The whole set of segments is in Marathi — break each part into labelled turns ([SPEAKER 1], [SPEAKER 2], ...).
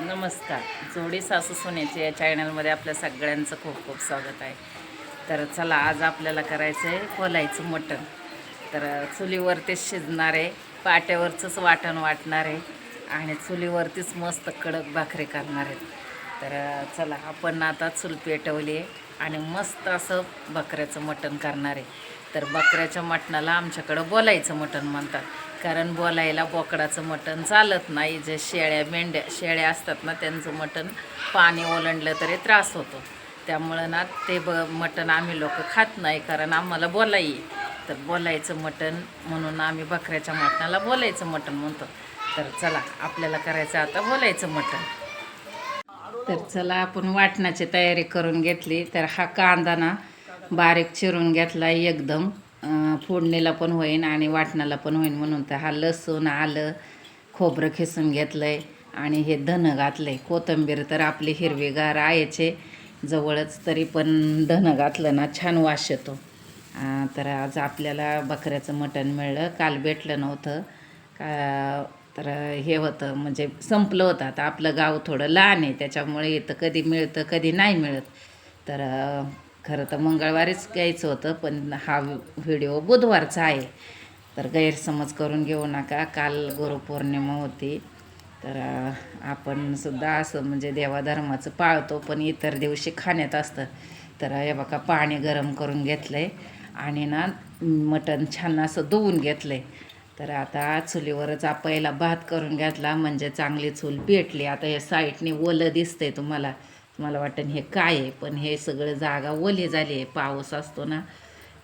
[SPEAKER 1] नमस्कार. जोडी सासू सोन्याची या चॅनलमध्ये आपल्या सगळ्यांचं खूप खूप स्वागत आहे. तर चला आज आपल्याला करायचं आहे खोलायचं मटण. तर चुलीवरतीच शिजणार आहे पाट्यावरचंच वाटण वाटणार आहे आणि चुलीवरतीच मस्त कडक भाकरी करणार आहेत. तर चला आपण आता चूल पेटवली आहे आणि मस्त असं बकऱ्याचं मटण करणार आहे. तर बकऱ्याच्या मटणाला आमच्याकडं बोलायचं मटण म्हणतात. कारण बोलायला बोकडाचं मटण चालत नाही. जे शेळ्या मेंढ्या शेळ्या असतात ना त्यांचं मटण पाणी ओलांडलं तरी त्रास होतो. त्यामुळं ना ते ब मटण आम्ही लोक खात नाही कारण आम्हाला बोलाई. तर बोलायचं मटण म्हणून आम्ही बकऱ्याच्या मटणाला बोलायचं मटण म्हणतो. तर चला आपल्याला करायचं आता बोलायचं मटण. तर चला आपण वाटणाची तयारी करून घेतली. तर हा कांदा ना बारीक चिरून घेतला एकदम. फोडणीला पण होईन आणि वाटणाला पण होईन म्हणून तर हा लसूण आलं खोबरं खिसून घेतलं आहे आणि हे धनं घातलं आहे कोथिंबीर तर आपली हिरवीगार आहेचे जवळच तरी पण धनं घातलं ना छान वास येतो. तर आज आपल्याला बकऱ्याचं मटण मिळलं. काल भेटलं नव्हतं. का तर हे होतं म्हणजे संपलं होतं. आता आपलं गाव थोडं लहान आहे त्याच्यामुळे इथं कधी मिळतं कधी नाही मिळत. तर खरं तर मंगळवारीच घ्यायचं होतं पण हा व्हिडिओ बुधवारचा आहे. तर गैरसमज करून घेऊ नका. काल गुरुपौर्णिमा होती. तर आपण सुद्धा असं म्हणजे देवाधर्माचं पाळतो पण इतर दिवशी खाण्यात असतं. तर हे बघा पाणी गरम करून घेतलं आहे आणि ना मटण छान असं धुवून घेतलं आहे तर आता चुलीवरच पहिला भात करून घेतला म्हणजे चांगली चूल पेटली. आता हे साईडने ओलं दिसतंय तुम्हाला. मला वाटतं हे काय आहे? पण हे सगळं जागा ओली झाली आहे. पाऊस असतो ना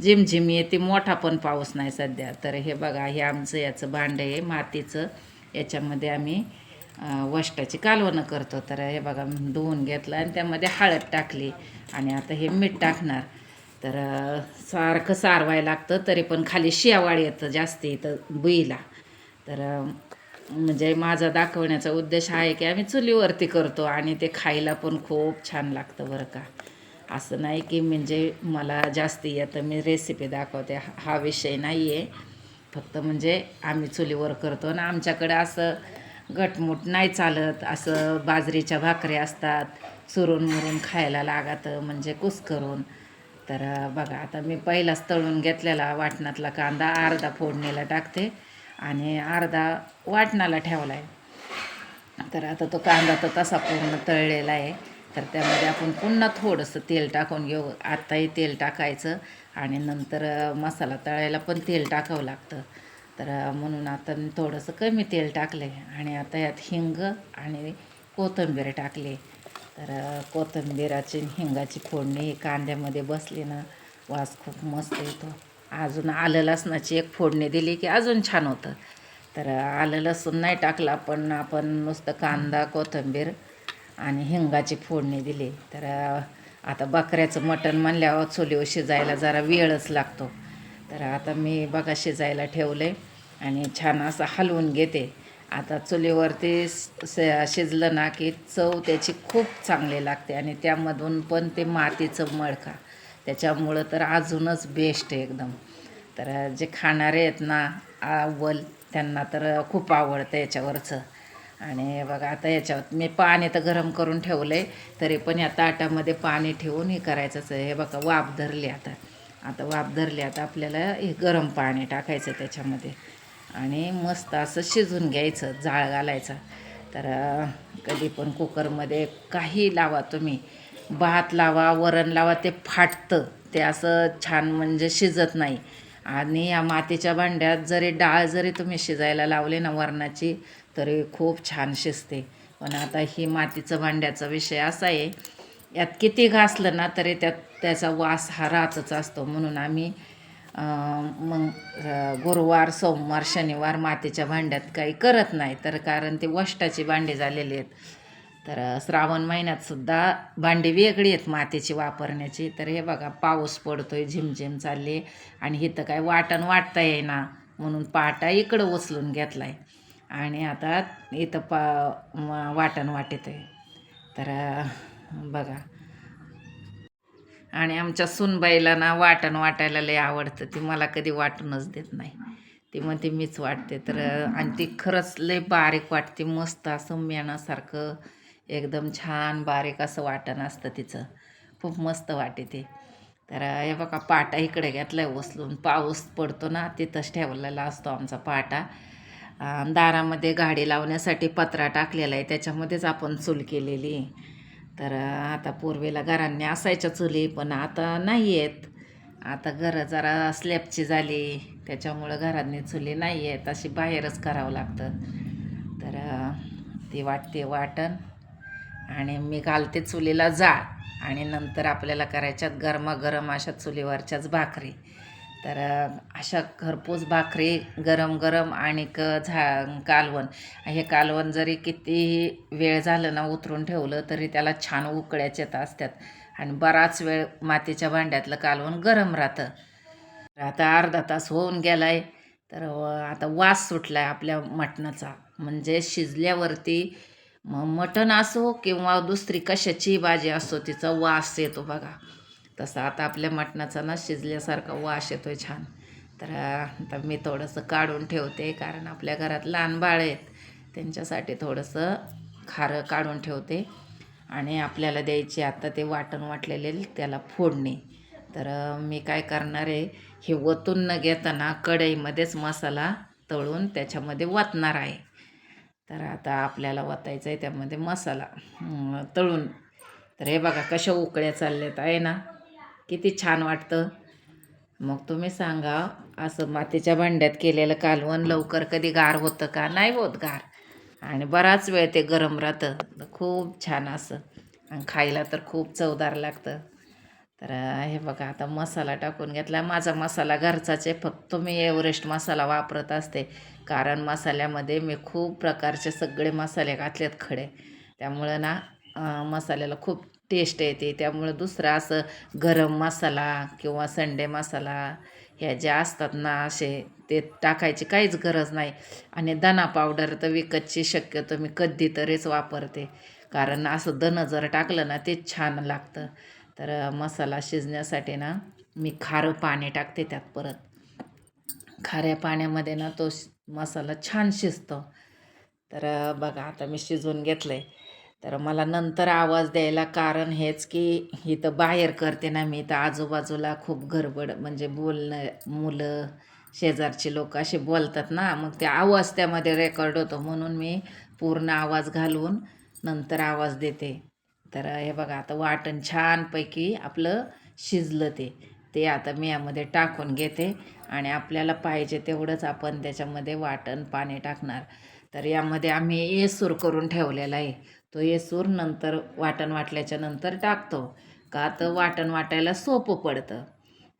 [SPEAKER 1] झिमझिम येते. मोठा पण पाऊस नाही सध्या. तर हे बघा हे आमचं याचं भांडं आहे मातीचं. याच्यामध्ये आम्ही वष्टाची कालवणं करतो. तर हे बघा धुवून घेतलं आणि त्यामध्ये हळद टाकली. आणि आता हे मीठ टाकणार. तर सारखं सारवायला लागतं तरी पण खाली शेवाळ येतं जास्त येतं बुईला. तर म्हणजे माझा दाखवण्याचा उद्देश आहे की आम्ही चुलीवरती करतो आणि ते खायला पण खूप छान लागतं बरं का. असं नाही की म्हणजे मला जास्ती येतं मी रेसिपी दाखवते. हा- हा विषय नाही आहे फक्त म्हणजे आम्ही चुलीवर करतो आणि आमच्याकडं असं घटमूट नाही चालत. असं बाजरीच्या भाकऱ्या असतात चुरून मुरून खायला लागतं म्हणजे कुस करून. तर बघा आता मी पहिलाच तळून घेतलेला वाटणातला कांदा अर्धा फोडणीला टाकते. आणि अर्धा वाटणाला ठेवला आहे तर आता तो कांदा तर तसा पूर्ण तळलेला आहे. तर त्यामध्ये आपण पुन्हा थोडंसं तेल टाकून घेऊ. आत्ताही तेल टाकायचं आणि नंतर मसाला तळायला पण तेल टाकावं लागतं. तर म्हणून आता मी थोडंसं कमी तेल टाकलं आहे आणि आता यात हिंग आणि कोथिंबीर टाकली. तर कोथिंबीराची हिंगाची फोडणी कांद्यामध्ये बसली ना वास खूप मस्त येतो. अजून आलं लसणाची एक फोडणी दिली की अजून छान होतं. तर आलं लसूण नाही टाकलं पण आपण नुसतं कांदा कोथिंबीर आणि हिंगाची फोडणी दिली. तर आता बकऱ्याचं मटण म्हणल्यावर चुलीवर शिजायला जरा वेळच लागतो. तर आता मी बघा शिजायला ठेवले आणि छान असं हलवून घेते. आता चुलीवरती शिजलं ना की चव त्याची खूप चांगली लागते आणि त्यामधून पण ते मातीचं मळका. त्याच्यामुळं तर अजूनच बेस्ट आहे एकदम. तर जे खाणारे आहेत ना अव्वल त्यांना तर खूप आवडतं याच्यावरचं. आणि बघा आता याच्यावर मी पाणी तर गरम करून ठेवलं आहे तरी पण या ताटामध्ये पाणी ठेवून हे करायचंच आहे. हे बघा वाफ धरली आता. आता वाफ धरली आता आपल्याला हे गरम पाणी टाकायचं त्याच्यामध्ये. आणि मस्त असं शिजून घ्यायचं जाळ घालायचा. तर कधी पण कुकरमध्ये काही लावा तुम्ही. भात लावा वरण लावा ते फाटतं. ते असं छान म्हणजे शिजत नाही. आणि या मातीच्या भांड्यात जरी डाळ जरी तुम्ही शिजायला लावले ना वरणाची तरी खूप छान शिजते. पण आता ही मातीचं भांड्याचा विषय असा आहे यात किती घासलं ना तरी त्यात त्याचा वास हा राहतच असतो. म्हणून आम्ही मग गुरुवार सोमवार शनिवार मातीच्या भांड्यात काही करत नाही. तर कारण ते वष्टाची भांडी झालेली आहेत. तर श्रावण महिन्यात सुद्धा भांडी वेगळी आहेत मातीची वापरण्याची. तर हे बघा पाऊस पडतोय झिमझिम चालली आणि इथं काय वाटण वाटता येईना म्हणून पाटा इकडं उचलून घेतलाय. आणि आता इथं पा वाटण वाटत आहे तर बघा. आणि आमच्या सुनबाईला ना वाटण वाटायला लय आवडतं. ती मला कधी वाटूनच देत नाही. ती म्हणते मीच वाटते. तर आणि ती खरंच लय बारीक वाटते. मस्त असं मेणासारखं एकदम छान बारीक असं वाटण असतं तिचं. खूप मस्त वाटे ते. तर हे बघा पाटा इकडे घेतला आहे उचलून. पाऊस पडतो ना तिथंच ठेवलेला असतो आमचा पाटा. दारामध्ये गाडी लावण्यासाठी पत्रा टाकलेला आहे. त्याच्यामध्येच आपण चूल केलेली तर आता पूर्वीला घरांनी असायच्या चुली पण आता नाही आहेत आता घरं जरा स्लॅबची झाली. त्याच्यामुळं घरांनी चुली नाही आहेत अशी बाहेरच करावं लागतं. तर ती वाटते वाटण. आणि मी घालते चुलीला जाळ आणि नंतर आपल्याला करायच्यात गरमागरम अशा चुलीवरच्याच भाकरी. तर अशा घरपोच भाकरी गरम गरम आणि क झा कालवण. हे कालवण जरी किती वेळ झालं ना उतरून ठेवलं तरी त्याला छान उकळ्याच असतात आणि बराच वेळ मातीच्या भांड्यातलं कालवण गरम राहतं. आता अर्धा तास होऊन गेलाय. तर आता वास सुटला आहे आपल्या मटणाचा. म्हणजे शिजल्यावरती मग मटण असो किंवा दुसरी कशाची भाजी असो तिचा वास येतो बघा. तसा आता आपल्या मटणाचा ना शिजल्यासारखा वास येतो छान. तर आता मी थोडंसं काढून ठेवते कारण आपल्या घरात लहान बाळ आहेत त्यांच्यासाठी थोडंसं खारं काढून ठेवते. आणि आपल्याला द्यायची आता ते वाटण वाटलेले त्याला फोडणे. तर मी काय करणार आहे हे वतून न घेताना कढईमध्येच मसाला तळून त्याच्यामध्ये वतणार आहे. तर आता आपल्याला वतायचं आहे त्यामध्ये मसाला तळून. तर हे बघा कशा उकळ्या चालल्यात आहे ना? किती छान वाटतं. मग तुम्ही सांगा असं मातीच्या भांड्यात केलेलं कालवण लवकर कधी गार होतं का? नाही होत गार. आणि बराच वेळ ते गरम राहतं. तर खूप छान असं. आणि खायला तर खूप चवदार लागतं. तर हे बघा आता मसाला टाकून घेतला. माझा मसाला घरचाच आहे. फक्त मी एव्हरेस्ट मसाला वापरत असते. कारण मसाल्यामध्ये मी खूप प्रकारचे सगळे मसाले घातलेत खडे. त्यामुळं ना मसाल्याला खूप टेस्ट येते. त्यामुळं दुसरा असं गरम मसाला किंवा संडे मसाला ह्या ज्या असतात ना असे ते टाकायची काहीच गरज नाही. आणि धना पावडर तर विकतची शक्यतो मी कधीतरीच वापरते. कारण असं दणं जर टाकलं ना ते छान लागतं. तर मसाला शिजण्यासाठी ना मी खारं पाणी टाकते त्यात परत. खाऱ्या पाण्यामध्ये ना तो मसाला छान शिजतो. तर बघा आता मी शिजवून घेतलं आहे तर मला नंतर आवाज द्यायला कारण हेच की इथं बाहेर करते ना मी तर आजूबाजूला खूप गडबड म्हणजे बोलणं मुलं शेजारचे लोक असे बोलतात ना मग ते आवाज त्यामध्ये रेकॉर्ड होतो. म्हणून मी पूर्ण आवाज घालून नंतर आवाज देते. तर हे बघा आता वाटण छानपैकी आपलं शिजलं ते. ते आता मी यामध्ये टाकून घेते आणि आपल्याला पाहिजे तेवढंच आपण त्याच्यामध्ये वाटण पाणी टाकणार. तर यामध्ये आम्ही येसूर करून ठेवलेला आहे. तो येसूर नंतर वाटण वाटल्याच्या नंतर टाकतो. का तर वाटण वाटायला सोपं पडतं.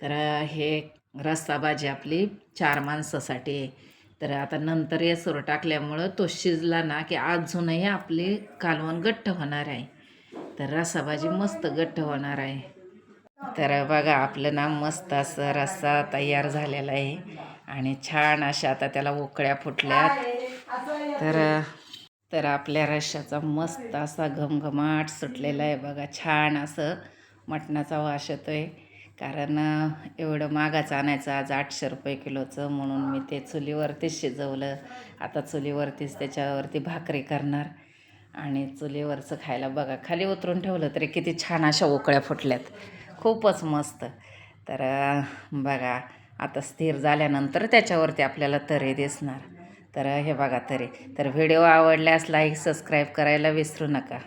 [SPEAKER 1] तर हे रस्सा भाजी आपली चार माणसासाठी आहे. तर आता नंतर येसूर टाकल्यामुळं तो शिजला ना की अजूनही आपली कालवण घट्ट होणार आहे. तर रस्सा भाजी मस्त गट्ट होणार आहे. तर बघा आपलं ना मस्त असं रस्सा तयार झालेला आहे. आणि छान अशा आता त्याला उकळ्या फुटल्यात. तर तर आपल्या रश्श्याचा मस्त असा घमघमाट सुटलेला आहे बघा. छान असं मटणाचा वास येतो आहे कारण एवढं मागाचं आणायचं आज आठशे रुपये किलोचं म्हणून मी ते चुलीवरतीच शिजवलं. आता चुलीवरतीच त्याच्यावरती भाकरी करणार. आणि चुलीवरचं खायला बघा खाली उतरून ठेवलं तरी किती छान अशा उकळ्या फुटल्यात. खूपच मस्त. तर बघा आता स्थिर झाल्यानंतर त्याच्यावरती आपल्याला तरे दिसणार. तर हे बघा तरी. तर व्हिडिओ आवडल्यास लाईक सबस्क्राईब करायला विसरू नका.